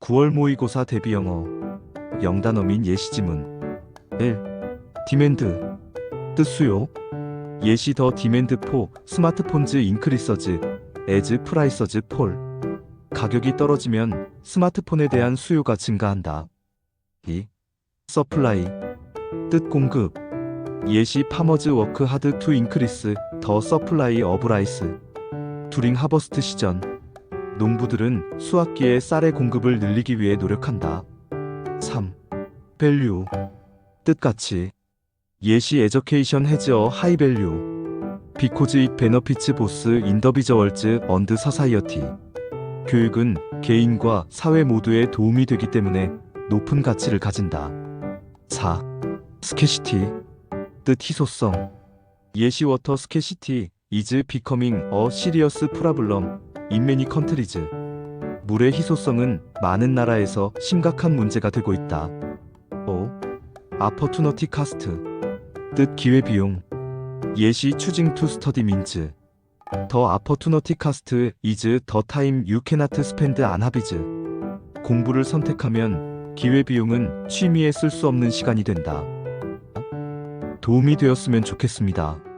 9월 모의고사 대비 영어 영단어 민 예시 지문. 1. 디맨드. 뜻 수요. 예시 더 디맨드 포 스마트폰즈 인크리서즈 에즈 프라이서즈 폴. 가격이 떨어지면 스마트폰에 대한 수요가 증가한다. 2. 서플라이. 뜻 공급. 예시 파머즈 워크 하드 투 인크리스 더 서플라이 어브 라이스. 두링 하버스트 시전 농부들은 수확기에 쌀의 공급을 늘리기 위해 노력한다. 3. 밸류 뜻같이 예시 에저케이션 해즈어 하이 밸류 비코즈 이 베너피츠 보스 인더비저 월즈 언드 서사이어티 교육은 개인과 사회 모두에 도움이 되기 때문에 높은 가치를 가진다. 4. 스케시티 뜻 희소성 예시 워터 스케시티 is many countries. 물의 희소성은 많은 나라에서 심각한 문제가 되고 있다. 5. opportunity cost 뜻 기회 비용 예시 choosing to study means the opportunity cost is the time you cannot spend on hobbies. 공부를 선택하면 기회 비용은 취미에 쓸 수 없는 시간이 된다. 도움이 되었으면 좋겠습니다.